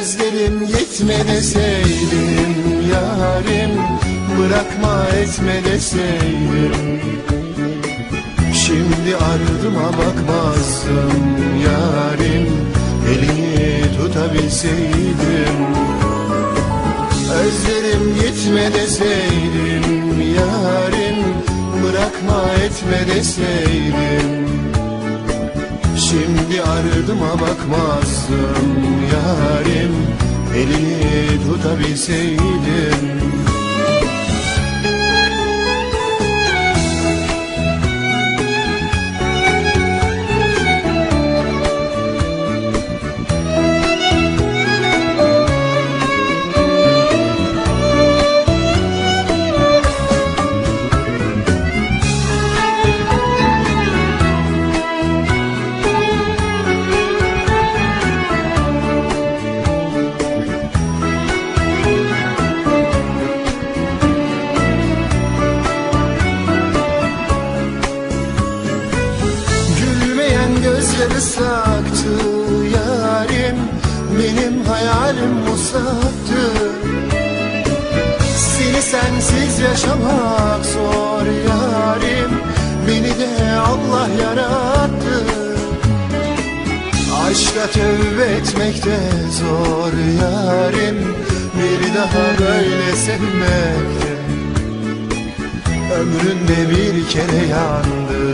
Özlerim yetme deseydim yarim Bırakma etme deseydim. Şimdi ardıma bakmazdım yarim Elini tutabilseydim. Özlerim yetme deseydim yarim Bırakma etme deseydim. Şimdi ardıma bakmazdım yarim Elini tutabilseydim gözleri saktı yarim Benim hayalim musattı Seni sensiz yaşamak zor yarim Beni de Allah yarattı. Aşka tövbe etmek de zor yarim Bir daha böyle sevmekte. Ömründe bir kere yandı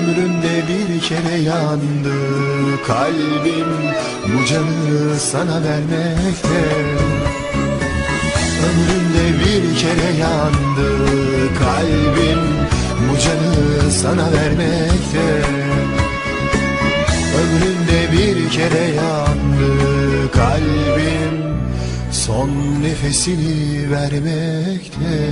Ömrümde bir kere yandı kalbim Bu canı sana vermekte. Ömrümde bir kere yandı kalbim Bu canı sana vermekte. Ömrümde bir kere yandı kalbim Son nefesini vermekte